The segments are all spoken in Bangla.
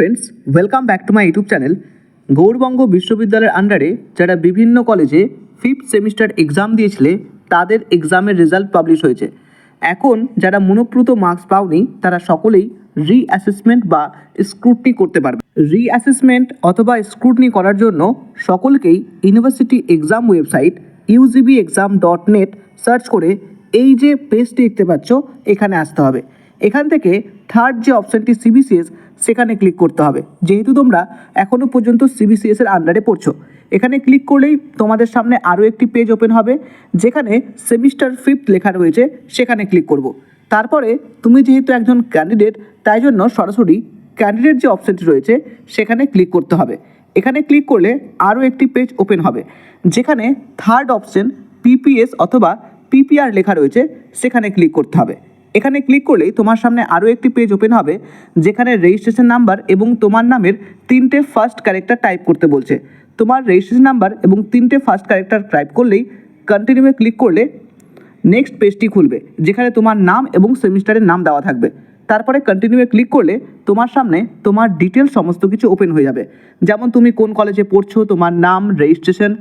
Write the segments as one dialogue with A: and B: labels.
A: Friends welcome back to my YouTube channel Gour Banga বিশ্ববিদ্যালয়ের আন্ডারে যারা বিভিন্ন কলেজে ফিফথ সেমিস্টার এক্সাম দিয়েছিলে, তাদের এক্সামের রেজাল্ট পাবলিশ হয়েছে। এখন যারা মনোপ্রুত মার্কস পাওনি, তারা সকলেই রিঅ্যাসেসমেন্ট বা স্ক্রুটনি করতে পারবে। রি অ্যাসেসমেন্ট অথবা স্ক্রুটনি করার জন্য সকলকেই university exam website UGB exam dot net search করে এই যে পেজটি দেখতে পাচ্ছ, এখানে আসতে হবে। এখান থেকে থার্ড যে অপশানটি সিবিসিএস সেখানে ক্লিক করতে হবে। যেহেতু তোমরা এখনও পর্যন্ত সিবিসিএস এর আন্ডারে পড়ছো, এখানে ক্লিক করলেই তোমাদের সামনে আরও একটি পেজ ওপেন হবে, যেখানে সেমিস্টার ফিফথ লেখা রয়েছে, সেখানে ক্লিক করব। তারপরে তুমি যেহেতু একজন ক্যান্ডিডেট তাই জন্য সরাসরি ক্যান্ডিডেট যে অপশানটি রয়েছে, সেখানে ক্লিক করতে হবে। এখানে ক্লিক করলে আরও একটি পেজ ওপেন হবে, যেখানে থার্ড অপশন পিপিএস অথবা পিপিআর লেখা রয়েছে, সেখানে ক্লিক করতে হবে। এখানে ক্লিক করলেই তোমার সামনে আরও একটি পেজ ওপেন হবে, যেখানে রেজিস্ট্রেশন নাম্বার এবং তোমার নামের তিনটে ফার্স্ট ক্যারেক্টার টাইপ করতে বলছে। তোমার রেজিস্ট্রেশন নাম্বার এবং তিনটে ফার্স্ট ক্যারেক্টার টাইপ করলেই কন্টিনিউয়ে ক্লিক করলে নেক্সট পেজটি খুলবে, যেখানে তোমার নাম এবং সেমিস্টারের নাম দেওয়া থাকবে। তারপরে কন্টিনিউয়ে ক্লিক করলে তোমার সামনে তোমার ডিটেলস সমস্ত কিছু ওপেন হয়ে যাবে। যেমন তুমি কোন কলেজে পড়ছো, তোমার নাম রেজিস্ট্রেশন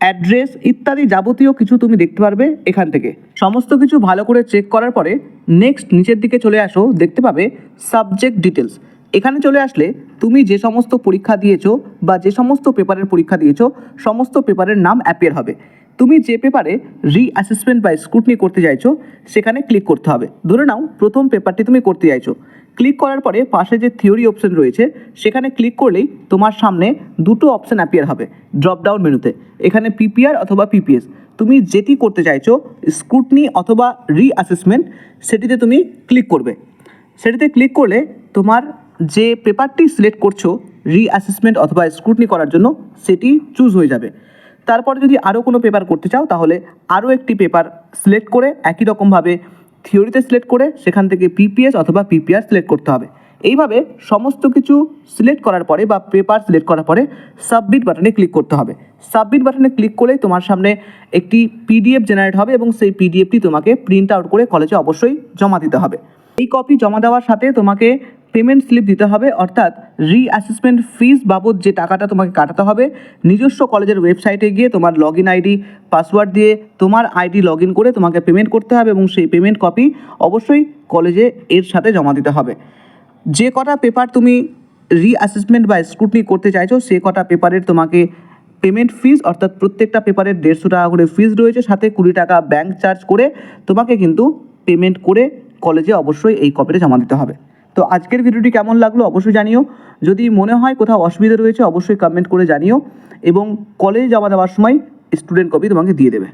A: অ্যাড্রেস ইত্যাদি যাবতীয় কিছু তুমি দেখতে পারবে এখান থেকে। সমস্ত কিছু ভালো করে চেক করার পরে নেক্সট নিচের দিকে চলে আসো, দেখতে পাবে সাবজেক্ট ডিটেলস এখানে চলে আসলে তুমি যে সমস্ত পরীক্ষা দিয়েছ বা যে সমস্ত পেপারের পরীক্ষা দিয়েছ, সমস্ত পেপারের নাম অ্যাপিয়ার হবে। তুমি যে পেপারে রি অ্যাসেসমেন্ট বা স্ক্রুটনি করতে চাইছো, সেখানে ক্লিক করতে হবে। ধরে নাও, প্রথম পেপারটি তুমি করতে চাইছো। ক্লিক করার পরে পাশে যে থিওরি অপশন রয়েছে, সেখানে ক্লিক করলেই তোমার সামনে দুটো অপশন অ্যাপিয়ার হবে ড্রপ ডাউন মেনুতে। এখানে পিপিআর অথবা পিপিএস তুমি যেটি করতে চাইছো স্ক্রুটনি অথবা রি অ্যাসেসমেন্ট সেটিতে তুমি ক্লিক করবে। সেটিতে ক্লিক করলে তোমার যে পেপারটি সিলেক্ট করছ রি অ্যাসেসমেন্ট অথবা স্ক্রুটনি করার জন্য, সেটি চুজ হয়ে যাবে। তারপরে যদি আরও কোনো পেপার করতে চাও, তাহলে আরও একটি পেপার সিলেক্ট করে একই রকমভাবে থিওরিতে সিলেক্ট করে সেখান থেকে পিপিএস অথবা পিপিআর সিলেক্ট করতে হবে। এইভাবে সমস্ত কিছু সিলেক্ট করার পরে বা পেপার সিলেক্ট করার পরে সাবমিট বাটনে ক্লিক করতে হবে। সাবমিট বাটনে ক্লিক করলে তোমার সামনে একটি পিডিএফ জেনারেট হবে এবং সেই পিডিএফটি তোমাকে প্রিন্ট আউট করে কলেজে অবশ্যই জমা দিতে হবে। এই কপি জমা দেওয়ার সাথে তোমাকে পেমেন্ট স্লিপ দিতে হবে, অর্থাৎ রি অ্যাসেসমেন্ট ফিস বাবদ যে টাকাটা তোমাকে কাটাতে হবে, নিজস্ব কলেজের ওয়েবসাইটে গিয়ে তোমার লগ ইন আইডি পাসওয়ার্ড দিয়ে তোমার আইডি লগ ইন করে তোমাকে পেমেন্ট করতে হবে এবং সেই পেমেন্ট কপি অবশ্যই কলেজে এর সাথে জমা দিতে হবে। যে কটা পেপার তুমি রি অ্যাসেসমেন্ট বা স্ক্রুটনি করতে চাইছো, সে কটা পেপারের তোমাকে পেমেন্ট ফিস অর্থাৎ প্রত্যেকটা পেপারের দেড়শো টাকা করে ফিস রয়েছে, সাথে কুড়ি টাকা ব্যাংক চার্জ করে তোমাকে কিন্তু পেমেন্ট করে কলেজে অবশ্যই এই কপিটা জমা দিতে হবে। তো আজকের ভিডিওটি কেমন লাগল অবশ্যই জানিও। যদি মনে হয় কোথাও অসুবিধা রয়েছে, অবশ্যই কমেন্ট করে জানিও। এবং কলেজে জমা দেওয়ার সময় স্টুডেন্ট কপি তোমাকে দিয়ে দেবে।